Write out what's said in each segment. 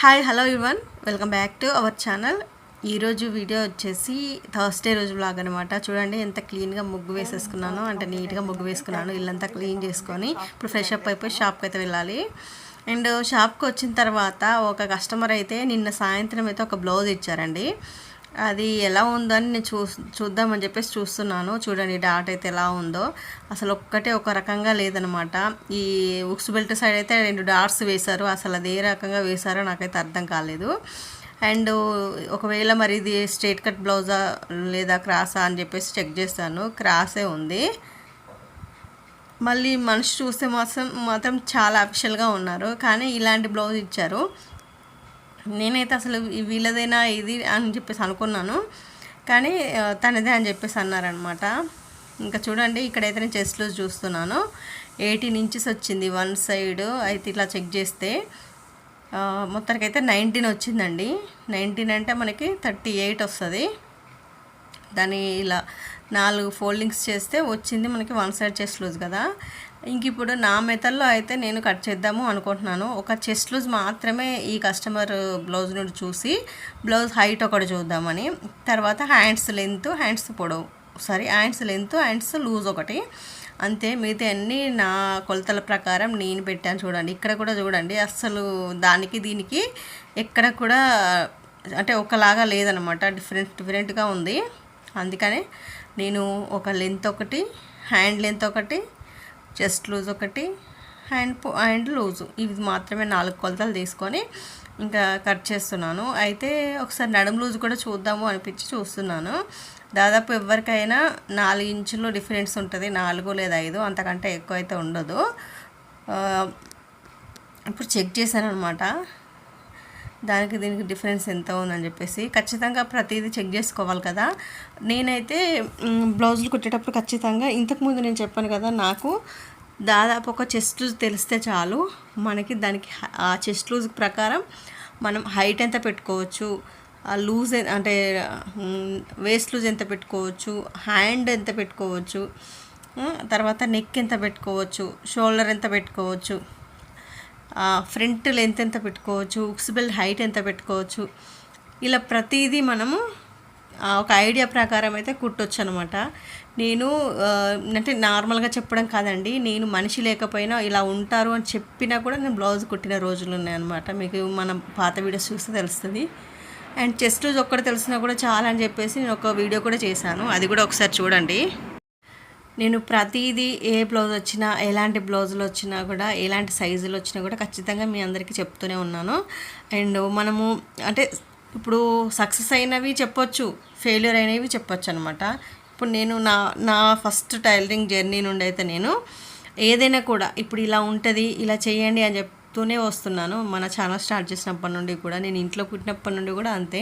Hi hello everyone welcome back to our channel ఈరోజు video వచ్చేసి Thursday రోజు blog అనమాట చూడండి ఎంత క్లీన్గా ముగ్గు వేసేసుకున్నాను. అంటే నీట్గా ముగ్గు వేసుకున్నాను. ఇల్లంతా క్లీన్ చేసుకొని ఇప్పుడు ఫ్రెష్ అప్ అయిపోయి షాప్కి అయితే వెళ్ళాలి. అండ్ షాప్కి వచ్చిన తర్వాత ఒక కస్టమర్ అయితే నిన్న సాయంత్రం అయితే ఒక బ్లౌజ్ ఇచ్చారండి. అది ఎలా ఉందని నేను చూ చూద్దామని చెప్పేసి చూస్తున్నాను. చూడండి డాట్ అయితే ఎలా ఉందో. అసలు ఒక్కటే ఒక రకంగా లేదనమాట. ఈ ఉక్స్ బెల్ట్ సైడ్ అయితే రెండు డాట్స్ వేశారు. అసలు అది ఏ రకంగా వేశారో నాకైతే అర్థం కాలేదు. అండ్ ఒకవేళ మరి ఇది స్ట్రేట్ కట్ బ్లౌజా లేదా క్రాసా అని చెప్పేసి చెక్ చేస్తాను. క్రాసే ఉంది. మళ్ళీ మనిషి చూస్తే మాత్రం మాత్రం చాలా అఫిషియల్గా ఉన్నారు. కానీ ఇలాంటి బ్లౌజ్ ఇచ్చారు. నేనైతే అసలు వీళ్ళదైనా ఇది అని చెప్పేసి అనుకున్నాను. కానీ తనదే అని చెప్పేసి అన్నారనమాట ఇంకా చూడండి ఇక్కడైతే నేను చెస్ట్ లూజ్ చూస్తున్నాను. ఎయిటీన్ ఇంచెస్ వచ్చింది వన్ సైడ్. అయితే ఇట్లా చెక్ చేస్తే మొత్తానికి అయితే నైన్టీన్ వచ్చిందండి. నైన్టీన్ అంటే మనకి థర్టీ ఎయిట్ వస్తుంది. దాన్ని ఇలా నాలుగు ఫోల్డింగ్స్ చేస్తే వచ్చింది మనకి వన్ సైడ్ చెస్ట్ లూజ్ కదా. ఇంక ఇప్పుడు నా మెథడ్లో అయితే నేను కట్ చేద్దాము అనుకుంటున్నాను. ఒక చెస్ట్ లూజ్ మాత్రమే ఈ కస్టమర్ బ్లౌజ్ నుండి చూసి బ్లౌజ్ హైట్ ఒకటి చూద్దామని. తర్వాత హ్యాండ్స్ లెంత్ హ్యాండ్స్ పొడవు. Sorry hands length hands loose ఒకటి. అంతే మిగతా అన్నీ నా కొలతల ప్రకారం నేను పెట్టాను చూడండి. ఇక్కడ కూడా చూడండి అస్సలు దానికి దీనికి ఎక్కడ కూడా అంటే ఒకలాగా లేదనమాట డిఫరెంట్ డిఫరెంట్గా ఉంది. అందుకనే నేను ఒక లెంత్ ఒకటి హ్యాండ్ లెంత్ ఒకటి చెస్ట్ లూజ్ ఒకటి హ్యాండ్ పో- హ్యాండ్ లూజు. ఇవి మాత్రమే నాలుగు కొలతలు తీసుకొని ఇంకా కట్ చేస్తున్నాను. అయితే ఒకసారి నడుము లూజ్ కూడా చూద్దాము అనిపించి చూస్తున్నాను. దాదాపు ఎవరికైనా నాలుగు ఇంచులు డిఫరెన్స్ ఉంటుంది. నాలుగు లేదా ఐదు అంతకంటే ఎక్కువ అయితే ఉండదు ఇప్పుడు చెక్ చేశాను అనమాట దానికి దీనికి డిఫరెన్స్ ఎంత ఉందని చెప్పేసి. ఖచ్చితంగా ప్రతిదీ చెక్ చేసుకోవాలి కదా. నేనైతే బ్లౌజులు కుట్టేటప్పుడు ఖచ్చితంగా ఇంతకుముందు నేను చెప్పాను కదా నాకు దాదాపు ఒక చెస్ట్ లూజ్ తెలిస్తే చాలు. మనకి దానికి ఆ చెస్ట్ లూజ్ ప్రకారం మనం హైట్ ఎంత పెట్టుకోవచ్చు ఆ లూజ్ అంటే వేస్ట్ లూజ్ ఎంత పెట్టుకోవచ్చు హ్యాండ్ ఎంత పెట్టుకోవచ్చు తర్వాత నెక్ ఎంత పెట్టుకోవచ్చు షోల్డర్ ఎంత పెట్టుకోవచ్చు ఫ్రంట్ లెంత్ ఎంత పెట్టుకోవచ్చు ఉక్స్ బెల్ట్ హైట్ ఎంత పెట్టుకోవచ్చు ఇలా ప్రతిదీ మనము ఒక ఐడియా ప్రకారం అయితే కుట్టొచ్చు అనమాట నేను అంటే నార్మల్గా చెప్పడం కాదండి నేను మనిషి లేకపోయినా ఇలా ఉంటారు అని చెప్పినా కూడా నేను బ్లౌజ్ కుట్టిన రోజులు ఉన్నాయన్నమాట మీకు మన పాత వీడియోస్ చూస్తే తెలుస్తుంది. అండ్ చెస్ట్ రోజు ఒక్కటి తెలిసినా కూడా చాలా అని చెప్పేసి నేను ఒక వీడియో కూడా చేశాను. అది కూడా ఒకసారి చూడండి. నేను ప్రతిదీ ఏ బ్లౌజ్ వచ్చినా ఎలాంటి బ్లౌజులు వచ్చినా కూడా ఎలాంటి సైజులు వచ్చినా కూడా ఖచ్చితంగా మీ అందరికీ చెప్తూనే ఉన్నాను. అండ్ మనము అంటే ఇప్పుడు సక్సెస్ అయినవి చెప్పొచ్చు ఫెయిల్యూర్ అయినవి చెప్పొచ్చు అనమాట ఇప్పుడు నేను నా నా ఫస్ట్ టైలరింగ్ జర్నీ నుండి అయితే నేను ఏదైనా కూడా ఇప్పుడు ఇలా ఉంటుంది ఇలా చేయండి అని చెప్పి చెప్తూనే వస్తున్నాను. మన ఛానల్ స్టార్ట్ చేసినప్పటి నుండి కూడా నేను ఇంట్లో పుట్టినప్పటి నుండి కూడా అంతే.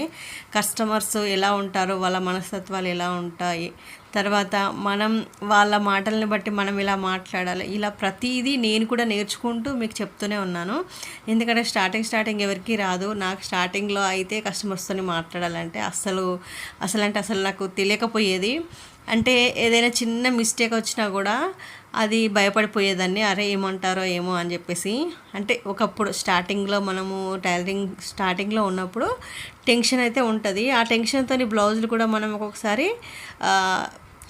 కస్టమర్స్ ఎలా ఉంటారో వాళ్ళ మనస్తత్వాలు ఎలా ఉంటాయి. తర్వాత మనం వాళ్ళ మాటల్ని బట్టి మనం ఇలా మాట్లాడాలి. ఇలా ప్రతిదీ నేను కూడా నేర్చుకుంటూ మీకు చెప్తూనే ఉన్నాను. ఎందుకంటే స్టార్టింగ్ స్టార్టింగ్ ఎవరికి రాదు. నాకు స్టార్టింగ్లో అయితే కస్టమర్స్తోని మాట్లాడాలంటే అస్సలు అసలు అంటే అసలు నాకు తెలియకపోయేది. అంటే ఏదైనా చిన్న మిస్టేక్ వచ్చినా కూడా అది భయపడిపోయేదాన్ని అరే ఏమంటారో ఏమో అని చెప్పేసి. అంటే ఒకప్పుడు స్టార్టింగ్లో మనము టైలరింగ్ స్టార్టింగ్లో ఉన్నప్పుడు టెన్షన్ అయితే ఉంటుంది. ఆ టెన్షన్తో బ్లౌజులు కూడా మనం ఒక్కొక్కసారి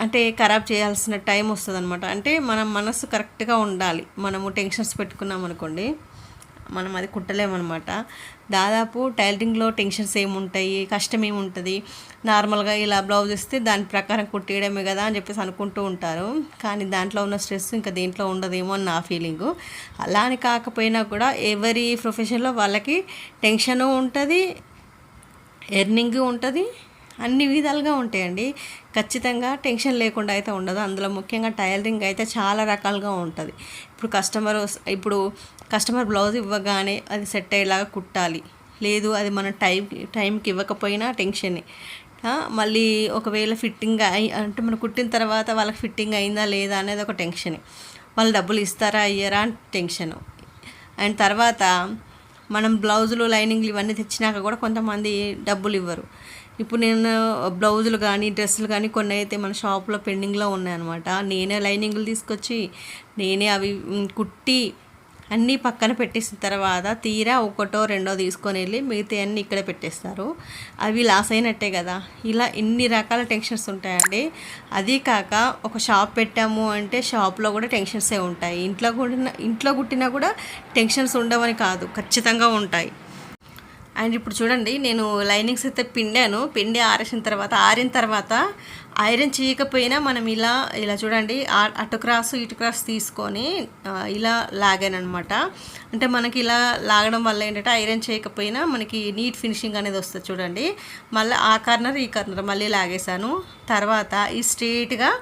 అంటే ఖరాబ్ చేయాల్సిన టైం వస్తుంది అనమాట అంటే మన మనసు కరెక్ట్గా ఉండాలి. మనము టెన్షన్స్ పెట్టుకున్నాం అనుకోండి మనం అది కుట్టలేమన్నమాట. దాదాపు టైలరింగ్లో టెన్షన్స్ ఏముంటాయి కష్టం ఏముంటుంది నార్మల్గా ఇలా బ్లౌజ్ ఇస్తే దాని ప్రకారం కుట్టేయడమే కదా అని చెప్పేసి అనుకుంటూ ఉంటారు. కానీ దాంట్లో ఉన్న స్ట్రెస్ ఇంకా దేంట్లో ఉండదేమో అని నా ఫీలింగు. అలా అని కాకపోయినా కూడా ఎవరి ప్రొఫెషన్లో వాళ్ళకి టెన్షను ఉంటుంది ఎర్నింగ్ ఉంటుంది అన్ని విధాలుగా ఉంటాయండి. ఖచ్చితంగా టెన్షన్ లేకుండా అయితే ఉండదు. అందులో ముఖ్యంగా టైలరింగ్ అయితే చాలా రకాలుగా ఉంటుంది. ఇప్పుడు కస్టమర్ వస్- ఇప్పుడు కస్టమర్ బ్లౌజ్ ఇవ్వగానే అది సెట్ అయ్యేలాగా కుట్టాలి. లేదు అది మన టైం టైంకి ఇవ్వకపోయినా టెన్షనే. మళ్ళీ ఒకవేళ ఫిట్టింగ్ అయి అంటే మనం కుట్టిన తర్వాత వాళ్ళకి ఫిట్టింగ్ అయిందా లేదా అనేది ఒక టెన్షన్. వాళ్ళు డబ్బులు ఇస్తారా అయ్యారా అని టెన్షన్. అండ్ తర్వాత మనం బ్లౌజులు లైనింగ్లు ఇవన్నీ తెచ్చినాక కూడా కొంతమంది డబ్బులు ఇవ్వరు. ఇప్పుడు నేను బ్లౌజులు కానీ డ్రెస్సులు కానీ కొన్ని అయితే మన షాప్లో పెండింగ్లో ఉన్నాయన్నమాట. నేనే లైనింగ్లు తీసుకొచ్చి నేనే అవి కుట్టి అన్నీ పక్కన పెట్టేసిన తర్వాత తీరా ఒకటో రెండో తీసుకొని వెళ్ళి మిగతా అన్నీ ఇక్కడ పెట్టేస్తారు. అవి లాస్ అయినట్టే కదా. ఇలా ఇన్ని రకాల టెన్షన్స్ ఉంటాయండి. అది కాక ఒక షాప్ పెట్టాము అంటే షాప్లో కూడా టెన్షన్సే ఉంటాయి. ఇంట్లో కూడా ఇంట్లో కుట్టినా కూడా టెన్షన్స్ ఉండవని కాదు. ఖచ్చితంగా ఉంటాయి. అండ్ ఇప్పుడు చూడండి నేను లైనింగ్స్ అయితే పిండాను. పిండి ఆరేసిన తర్వాత ఆరిన తర్వాత ఐరన్ చేయకపోయినా మనం ఇలా ఇలా చూడండి అటు క్రాస్ ఇటు క్రాస్ తీసుకొని ఇలా లాగాను అనమాట అంటే మనకి ఇలా లాగడం వల్ల ఏంటంటే ఐరన్ చేయకపోయినా మనకి నీట్ ఫినిషింగ్ అనేది వస్తుంది చూడండి. మళ్ళీ ఆ కార్నర్ ఈ కార్నర్ మళ్ళీ లాగేశాను. తర్వాత ఈ స్ట్రెయిట్గా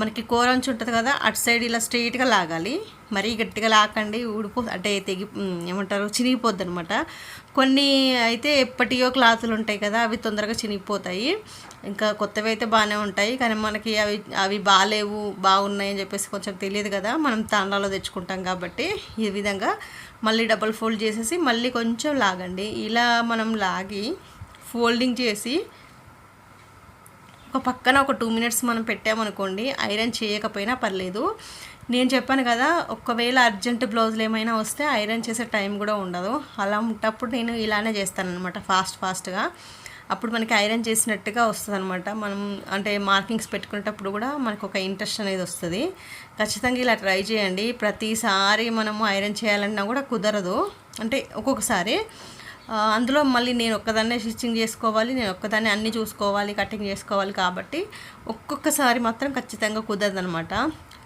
మనకి కూర వంచి ఉంటుంది కదా అటు సైడ్ ఇలా స్ట్రెయిట్గా లాగాలి. మరీ గట్టిగా లాకండి ఊడిపో అంటే తెగి ఏమంటారు చినిగిపోద్ది అనమాట కొన్ని అయితే ఎప్పటియో క్లాతులు ఉంటాయి కదా అవి తొందరగా చినిగిపోతాయి. ఇంకా కొత్తవి అయితే బాగానే ఉంటాయి కానీ మనకి అవి అవి బాగాలేవు బాగున్నాయి అని చెప్పేసి కొంచెం తెలియదు కదా మనం తాండాలో తెచ్చుకుంటాం కాబట్టి ఈ విధంగా మళ్ళీ డబల్ ఫోల్డ్ చేసేసి మళ్ళీ కొంచెం లాగండి. ఇలా మనం లాగి ఫోల్డింగ్ చేసి ఒక పక్కన ఒక టూ మినిట్స్ మనం పెట్టామనుకోండి ఐరన్ చేయకపోయినా పర్లేదు. నేను చెప్పాను కదా ఒకవేళ అర్జెంట్ బ్లౌజులు ఏమైనా వస్తే ఐరన్ చేసే టైం కూడా ఉండదు. అలా ఉంటప్పుడు నేను ఇలానే చేస్తాను అనమాట ఫాస్ట్ ఫాస్ట్గా. అప్పుడు మనకి ఐరన్ చేసినట్టుగా వస్తుంది అనమాట మనం అంటే మార్కింగ్స్ పెట్టుకునేటప్పుడు కూడా మనకు ఒక ఇంట్రెస్ట్ అనేది వస్తుంది. ఖచ్చితంగా ఇలా ట్రై చేయండి. ప్రతిసారి మనము ఐరన్ చేయాలన్నా కూడా కుదరదు. అంటే ఒక్కొక్కసారి అందులో మళ్ళీ నేను ఒక్కదాన్నే స్టిచ్చింగ్ చేసుకోవాలి నేను ఒక్కదాన్నే అన్నీ చూసుకోవాలి కటింగ్ చేసుకోవాలి కాబట్టి ఒక్కొక్కసారి మాత్రం ఖచ్చితంగా కుదరదనమాట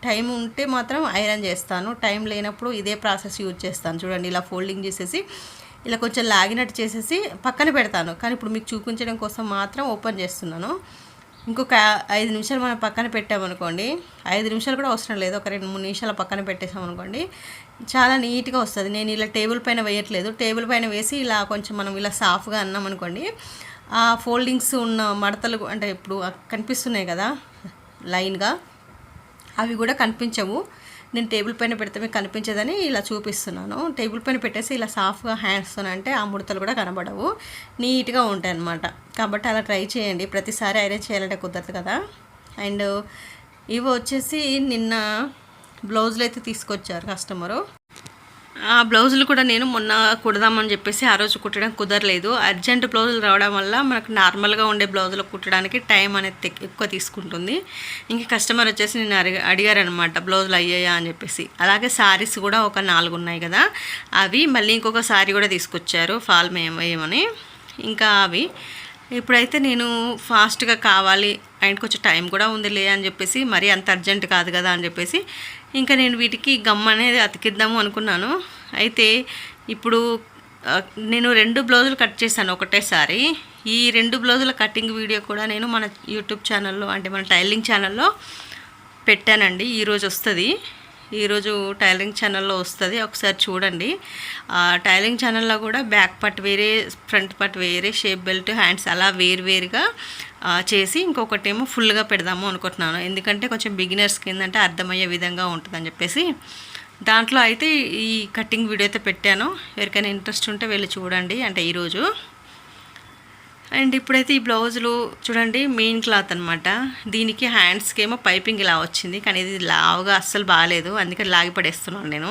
టైం ఉంటే మాత్రం ఐరన్ చేస్తాను. టైం లేనప్పుడు ఇదే ప్రాసెస్ యూజ్ చేస్తాను. చూడండి ఇలా ఫోల్డింగ్ చేసేసి ఇలా కొంచెం లాగినట్టు చేసేసి పక్కన పెడతాను. కానీ ఇప్పుడు మీకు చూపించడం కోసం మాత్రం ఓపెన్ చేస్తున్నాను. ఇంకొక ఐదు నిమిషాలు మనం పక్కన పెట్టామనుకోండి ఐదు నిమిషాలు కూడా అవసరం లేదు. ఒక రెండు మూడు నిమిషాలు పక్కన పెట్టేసామనుకోండి చాలా నీట్గా వస్తుంది. నేను ఇలా టేబుల్ పైన వేయట్లేదు. టేబుల్ పైన వేసి ఇలా కొంచెం మనం ఇలా సాఫ్గా అన్నాం అనుకోండి ఆ ఫోల్డింగ్స్ ఉన్న మడతలు అంటే ఇప్పుడు కనిపిస్తున్నాయి కదా లైన్గా అవి కూడా కనిపించవు. నేను టేబుల్ పైన పెడితే మీకు కనిపించదని ఇలా చూపిస్తున్నాను. టేబుల్ పైన పెట్టేసి ఇలా సాఫ్ట్గా హ్యాండ్స్ అంటే ఆ ముడతలు కూడా కనబడవు. నీట్గా ఉంటాయి అన్నమాట. కాబట్టి అలా ట్రై చేయండి. ప్రతిసారి ఐరన్ చేయాలంటే కుదరదు కదా. అండ్ ఇవి వచ్చేసి నిన్న బ్లౌజులు అయితే తీసుకొచ్చారు కస్టమరు. ఆ బ్లౌజులు కూడా నేను మొన్న కుడదామని చెప్పేసి ఆ రోజు కుట్టడం కుదరలేదు. అర్జెంట్ బ్లౌజులు రావడం వల్ల మనకు నార్మల్గా ఉండే బ్లౌజులు కుట్టడానికి టైం అనేది ఎక్కువ తీసుకుంటుంది. ఇంకా కస్టమర్ వచ్చేసి నేను అడిగా అడిగారనమాట బ్లౌజులు అయ్యాయా అని చెప్పేసి. అలాగే శారీస్ కూడా ఒక నాలుగు ఉన్నాయి కదా అవి మళ్ళీ ఇంకొక శారీ కూడా తీసుకొచ్చారు ఫాల్ మేము ఇంకా అవి ఇప్పుడైతే నేను ఫాస్ట్గా కావాలి అండ్ కొంచెం టైం కూడా ఉందిలే అని చెప్పేసి మరీ అంత అర్జెంట్ కాదు కదా అని చెప్పేసి ఇంకా నేను వీటికి గమ్ అనేది అతికిద్దాము అనుకున్నాను. అయితే ఇప్పుడు నేను రెండు బ్లౌజులు కట్ చేశాను ఒకటేసారి. ఈ రెండు బ్లౌజుల కటింగ్ వీడియో కూడా నేను మన యూట్యూబ్ ఛానల్లో అంటే మన టైలింగ్ ఛానల్లో పెట్టానండి. ఈరోజు వస్తుంది. ఈరోజు టైలరింగ్ ఛానల్లో వస్తుంది. ఒకసారి చూడండి. టైలరింగ్ ఛానల్లో కూడా బ్యాక్ పట్ వేరే ఫ్రంట్ పట్ వేరే షేప్ బెల్ట్ హ్యాండ్స్ అలా వేరువేరుగా ఆ, చేసి ఇంకొకటేమో ఫుల్గా పెడదాము అనుకుంటున్నాను. ఎందుకంటే కొంచెం బిగినర్స్కి ఏంటంటే అర్థమయ్యే విధంగా ఉంటుందని చెప్పేసి. దాంట్లో అయితే ఈ కటింగ్ వీడియో అయితే పెట్టాను. ఎవరికైనా ఇంట్రెస్ట్ ఉంటే వెళ్ళి చూడండి. అంటే ఈరోజు అండ్ ఇప్పుడైతే ఈ బ్లౌజులు చూడండి మెయిన్ క్లాత్ అనమాట దీనికి హ్యాండ్స్కి ఏమో పైపింగ్ ఇలా వచ్చింది కానీ ఇది లావుగా అస్సలు బాగాలేదు అందుకని లాగి పడేస్తున్నాను నేను.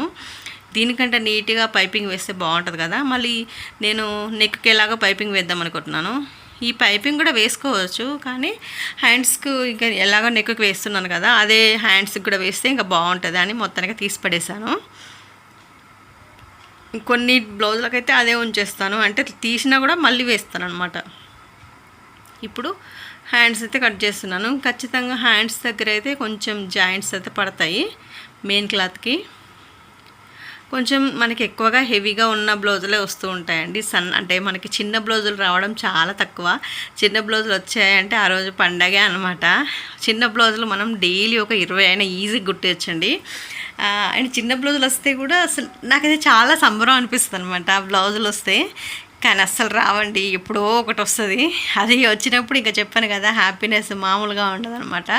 దీనికంటే నీట్గా పైపింగ్ వేస్తే బాగుంటుంది కదా. మళ్ళీ నేను నెక్కి ఎలాగో పైపింగ్ వేద్దాం అనుకుంటున్నాను. ఈ పైపింగ్ కూడా వేసుకోవచ్చు కానీ హ్యాండ్స్కు ఇంకా ఎలాగో నెక్కి వేస్తున్నాను కదా అదే హ్యాండ్స్కి కూడా వేస్తే ఇంకా బాగుంటుంది అని మొత్తానికి తీసి పడేశాను. కొన్ని బ్లౌజులకైతే అదే ఉంచేస్తాను. అంటే తీసినా కూడా మళ్ళీ వేస్తాను అనమాట ఇప్పుడు హ్యాండ్స్ అయితే కట్ చేస్తున్నాను. ఖచ్చితంగా హ్యాండ్స్ దగ్గర అయితే కొంచెం జాయింట్స్ అయితే పడతాయి మెయిన్ క్లాత్కి కొంచెం మనకి ఎక్కువగా హెవీగా ఉన్న బ్లౌజులే వస్తూ ఉంటాయండి. సన్ అంటే మనకి చిన్న బ్లౌజులు రావడం చాలా తక్కువ. చిన్న బ్లౌజులు వచ్చాయంటే ఆ రోజు పండగే అనమాట చిన్న బ్లౌజులు మనం డైలీ ఒక ఇరవై అయినా ఈజీగా గుర్తించండి అండ్ చిన్న బ్లౌజులు వస్తే కూడా అసలు నాకైతే చాలా సంబరం అనిపిస్తుంది అనమాట ఆ బ్లౌజులు వస్తే. కానీ అస్సలు రావండి. ఎప్పుడో ఒకటి వస్తుంది. అది వచ్చినప్పుడు ఇంకా చెప్పాను కదా హ్యాపీనెస్ మామూలుగా ఉండదు అనమాట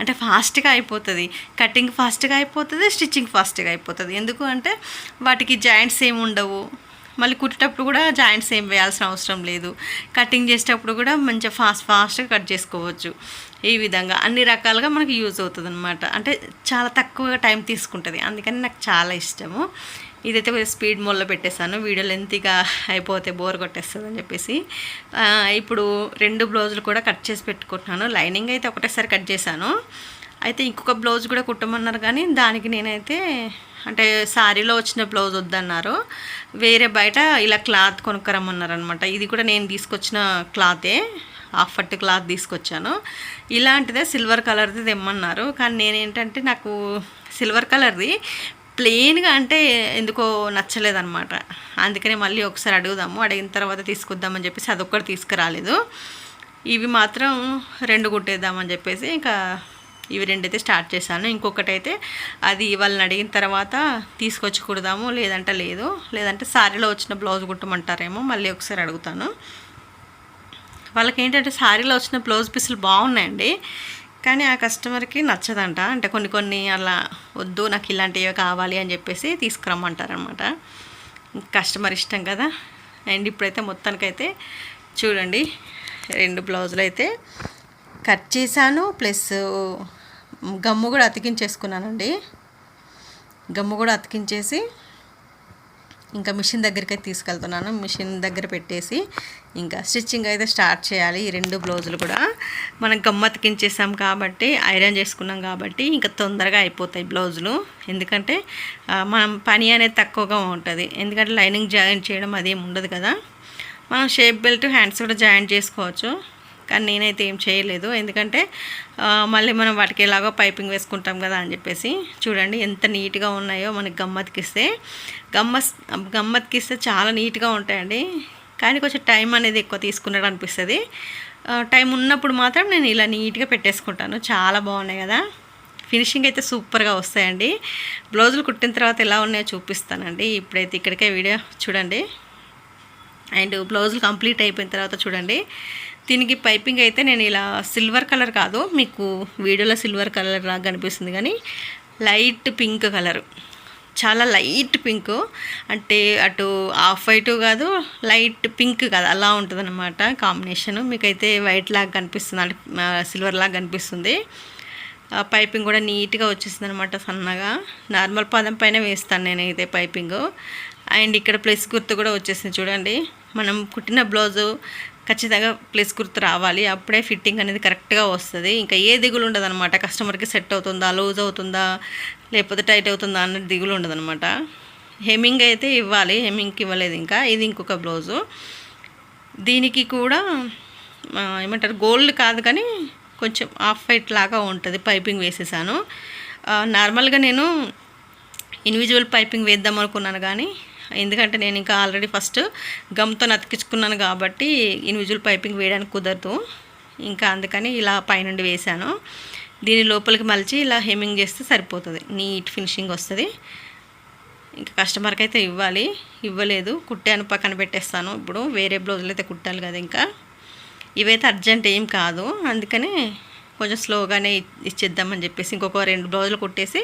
అంటే ఫాస్ట్గా అయిపోతుంది. కటింగ్ ఫాస్ట్గా అయిపోతుంది స్టిచ్చింగ్ ఫాస్ట్గా అయిపోతుంది. ఎందుకు అంటే వాటికి జాయింట్స్ ఏమి ఉండవు. మళ్ళీ కుట్టేటప్పుడు కూడా జాయింట్స్ ఏం వేయాల్సిన అవసరం లేదు. కటింగ్ చేసేటప్పుడు కూడా మంచిగా ఫాస్ట్ ఫాస్ట్గా కట్ చేసుకోవచ్చు. ఈ విధంగా అన్ని రకాలుగా మనకి యూజ్ అవుతుంది అనమాట అంటే చాలా తక్కువ టైం తీసుకుంటుంది. అందుకని నాకు చాలా ఇష్టము. ఇదైతే కొంచెం స్పీడ్ మోడ్లో పెట్టేశాను. వీడియో లెంత్గా అయిపోతే బోర్ కొట్టేస్తుంది అని చెప్పేసి ఇప్పుడు రెండు బ్లౌజులు కూడా కట్ చేసి పెట్టుకుంటున్నాను. లైనింగ్ అయితే ఒకటేసారి కట్ చేశాను. అయితే ఇంకొక బ్లౌజ్ కూడా కుట్టమన్నారు కానీ దానికి నేనైతే అంటే శారీలో వచ్చిన బ్లౌజ్ వద్దన్నారు. వేరే బయట ఇలా క్లాత్ కొనుక్కరమ్మన్నారు అనమాట ఇది కూడా నేను తీసుకొచ్చిన క్లాతే. హాఫ్ ఫట్ క్లాత్ తీసుకొచ్చాను. ఇలాంటిదే సిల్వర్ కలర్ది తెమ్మన్నారు. కానీ నేనేంటంటే నాకు సిల్వర్ కలర్ది ప్లెయిన్గా అంటే ఎందుకో నచ్చలేదన్నమాట. అందుకనే మళ్ళీ ఒకసారి అడుగుదాము అడిగిన తర్వాత తీసుకొద్దామని చెప్పేసి అదొక్కటి తీసుకురాలేదు. ఇవి మాత్రం రెండు కుట్టేద్దామని చెప్పేసి ఇంకా ఇవి రెండైతే స్టార్ట్ చేశాను. ఇంకొకటి అయితే అది వాళ్ళని అడిగిన తర్వాత తీసుకొచ్చి కుడదాము లేదంటే లేదు లేదంటే శారీలో వచ్చిన బ్లౌజ్ కుట్టమంటారేమో మళ్ళీ ఒకసారి అడుగుతాను. వాళ్ళకి ఏంటంటే శారీలో వచ్చిన బ్లౌజ్ పీసులు బాగున్నాయండి. కానీ ఆ కస్టమర్కి నచ్చదంట. అంటే కొన్ని కొన్ని అలా వద్దు నాకు ఇలాంటివి కావాలి అని చెప్పేసి తీసుకురమ్మంటారనమాట. కస్టమర్ ఇష్టం కదా. అండ్ ఇప్పుడైతే మొత్తానికైతే చూడండి రెండు బ్లౌజులు అయితే కట్ చేశాను. ప్లస్ గమ్ము కూడా అతికించేసుకున్నానండి. గమ్ము కూడా అతికించేసి ఇంకా మిషన్ దగ్గరికి అయితే తీసుకెళ్తున్నాను. మిషన్ దగ్గర పెట్టేసి ఇంకా స్టిచ్చింగ్ అయితే స్టార్ట్ చేయాలి. ఈ రెండు బ్లౌజులు కూడా మనం గమ్మత్కించేసాం కాబట్టి ఐరన్ చేసుకున్నాం కాబట్టి ఇంకా తొందరగా అయిపోతాయి బ్లౌజులు. ఎందుకంటే మనం పని అనేది తక్కువగా ఉంటుంది. ఎందుకంటే లైనింగ్ జాయిన్ చేయడం అదేం ఉండదు కదా. మనం షేప్ బెల్ట్ హ్యాండ్స్ కూడా జాయిన్ చేసుకోవచ్చు. కానీ నేనైతే ఏం చేయలేదు. ఎందుకంటే మళ్ళీ మనం వాటికి ఎలాగో పైపింగ్ వేసుకుంటాం కదా అని చెప్పేసి చూడండి ఎంత నీట్గా ఉన్నాయో మనకి గమ్మత్కిస్తే. గమ్మ గమ్మత్కిస్తే చాలా నీట్గా ఉంటాయండి. కానీ కొంచెం టైం అనేది ఎక్కువ తీసుకున్నట్టు అనిపిస్తుంది. టైం ఉన్నప్పుడు మాత్రం నేను ఇలా నీట్గా పెట్టేసుకుంటాను. చాలా బాగున్నాయి కదా. ఫినిషింగ్ అయితే సూపర్గా వస్తాయండి. బ్లౌజులు కుట్టిన తర్వాత ఎలా ఉన్నాయో చూపిస్తానండి. ఇప్పుడైతే ఇక్కడికే వీడియో చూడండి. అండ్ బ్లౌజులు కంప్లీట్ అయిపోయిన తర్వాత చూడండి. దీనికి పైపింగ్ అయితే నేను ఇలా సిల్వర్ కలర్ కాదు మీకు వీడియోలో సిల్వర్ కలర్ లాగా కనిపిస్తుంది కానీ లైట్ పింక్ కలర్. చాలా లైట్ పింక్ అంటే అటు ఆఫ్ వైట్ కాదు లైట్ పింక్ కాదు అలా ఉంటుంది అనమాట కాంబినేషన్. మీకైతే వైట్ లాగా కనిపిస్తుంది అంటే సిల్వర్ లాగా కనిపిస్తుంది. ఆ పైపింగ్ కూడా నీట్గా వచ్చేసింది అనమాట సన్నగా. నార్మల్ పదం పైన వేస్తాను నేనైతే పైపింగ్. అండ్ ఇక్కడ ప్లస్ గుర్తు కూడా వచ్చేసింది చూడండి. మనం కుట్టిన బ్లౌజు ఖచ్చితంగా ప్లస్ గుర్తు రావాలి. అప్పుడే ఫిట్టింగ్ అనేది కరెక్ట్గా వస్తుంది. ఇంకా ఏ దిగులు ఉండదు అనమాట కస్టమర్కి సెట్ అవుతుందా లూజ్ అవుతుందా లేకపోతే టైట్ అవుతుందా అన్న దిగులు ఉండదు అనమాట హెమింగ్ అయితే ఇవ్వాలి. హెమింగ్కి ఇవ్వలేదు ఇంకా. ఇది ఇంకొక బ్లౌజు దీనికి కూడా ఏమంటారు గోల్డ్ కాదు కానీ కొంచెం ఆఫ్ వైట్ లాగా ఉంటుంది. పైపింగ్ వేసేసాను. నార్మల్గా నేను ఇండివిజువల్ పైపింగ్ వేద్దాం అనుకున్నాను కానీ ఎందుకంటే నేను ఇంకా ఆల్రెడీ ఫస్ట్ గమ్తో అతికించుకున్నాను కాబట్టి ఇన్విజువల్ పైపింగ్ వేయడానికి కుదరదు. ఇంకా అందుకని ఇలా పైనుండి వేశాను. దీని లోపలికి మలిచి ఇలా హెమ్మింగ్ చేస్తే సరిపోతుంది. నీట్ ఫినిషింగ్ వస్తుంది. ఇంకా కస్టమర్కి అయితే ఇవ్వాలి. ఇవ్వలేదు. కుట్టాను పక్కన పెట్టేస్తాను. ఇప్పుడు వేరే బ్లౌజులు అయితే కుట్టాలి కదా ఇంకా. ఇవైతే అర్జెంట్ ఏం కాదు. అందుకనే కొంచెం స్లోగానే ఇచ్చేద్దామని చెప్పేసి ఇంకొక రెండు బ్లౌజులు కుట్టేసి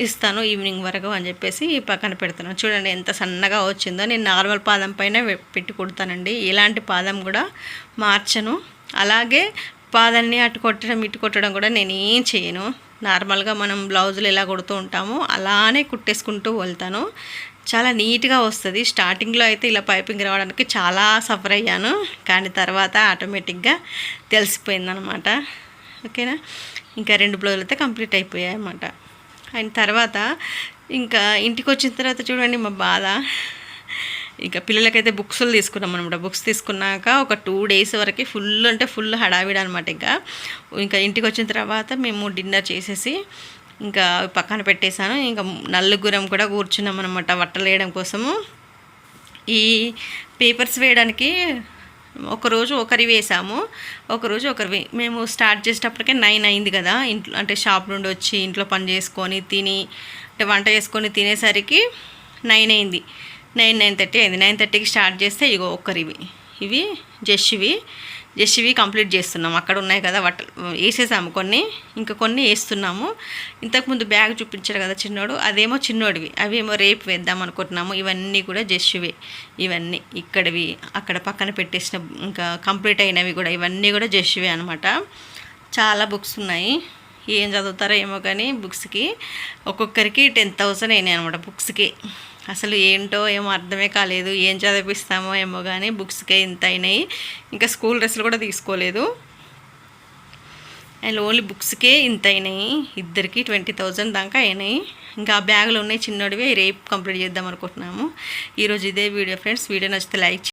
ఇస్తాను ఈవినింగ్ వరకు అని చెప్పేసి పక్కన పెడుతున్నాను. చూడండి ఎంత సన్నగా వచ్చిందో. నేను నార్మల్ పాదం పైన పెట్టి కుడతానండి. ఇలాంటి పాదం కూడా మార్చను. అలాగే పాదాన్ని అటు కొట్టడం ఇటు కొట్టడం కూడా నేను ఏం చేయను. నార్మల్గా మనం బ్లౌజులు ఎలా కుడుతూ ఉంటామో అలానే కుట్టేసుకుంటూ వెళ్తాను. చాలా నీట్గా వస్తుంది. స్టార్టింగ్లో అయితే ఇలా పైపింగ్ రావడానికి చాలా సఫర్ అయ్యాను. కానీ తర్వాత ఆటోమేటిక్గా తెలిసిపోయిందనమాట. ఓకేనా? ఇంకా రెండు బ్లౌజులు అయితే కంప్లీట్ అయిపోయాయి అన్నమాట ఆయన తర్వాత ఇంకా ఇంటికి వచ్చిన తర్వాత చూడండి మా బాధ. ఇంకా పిల్లలకైతే బుక్స్లు తీసుకున్నాం అనమాట బుక్స్ తీసుకున్నాక ఒక టూ డేస్ వరకు ఫుల్ అంటే ఫుల్ హడావిడ అనమాట ఇంకా. ఇంకా ఇంటికి వచ్చిన తర్వాత మేము డిన్నర్ చేసేసి ఇంకా పక్కన పెట్టేశాను. ఇంకా నలుగురం కూడా కూర్చున్నాం అనమాట బట్టలు వేయడం కోసము. ఈ పేపర్స్ వేయడానికి ఒకరోజు ఒకరి వేసాము ఒకరోజు ఒకరివి మేము స్టార్ట్ చేసేటప్పటికే నైన్ అయింది కదా ఇంట్లో అంటే షాప్ నుండి వచ్చి ఇంట్లో పని చేసుకొని తిని అంటే వంట చేసుకొని తినేసరికి నైన్ అయింది. నైన్ నైన్ థర్టీ అయింది. నైన్ థర్టీకి స్టార్ట్ చేస్తే ఇగో ఒక్కరివి ఇవి. జస్ట్ ఇవి కంప్లీట్ చేస్తున్నాం. అక్కడ ఉన్నాయి కదా బట్టలు వేసేసాము కొన్ని. ఇంకా కొన్ని వేస్తున్నాము. ఇంతకుముందు బ్యాగ్ చూపించాడు కదా చిన్నోడు అదేమో చిన్నోడివి. అవేమో రేపు వేద్దాం అనుకుంటున్నాము. ఇవన్నీ కూడా జస్ట్వే ఇవన్నీ ఇక్కడవి అక్కడ పక్కన పెట్టేసిన ఇంకా కంప్లీట్ అయినవి కూడా ఇవన్నీ కూడా జస్ట్వే అనమాట చాలా బుక్స్ ఉన్నాయి. ఏం చదువుతారో ఏమో కానీ బుక్స్కి ఒక్కొక్కరికి టెన్ థౌసండ్ అయినాయి అనమాట బుక్స్కి అసలు ఏంటో ఏమో అర్థమే కాలేదు. ఏం చదివిస్తామో ఏమో కానీ బుక్స్కే ఇంత అయినాయి. ఇంకా స్కూల్ డ్రెస్సులు కూడా తీసుకోలేదు. అండ్ ఓన్లీ బుక్స్కే ఇంత అయినాయి. ఇద్దరికి ట్వంటీ థౌజండ్ దాకా అయినాయి. ఇంకా ఆ బ్యాగులు ఉన్నాయి చిన్నోడివి. రేపు కంప్లీట్ చేద్దాం అనుకుంటున్నాము. ఈరోజు ఇదే వీడియో ఫ్రెండ్స్ వీడియో నచ్చితే లైక్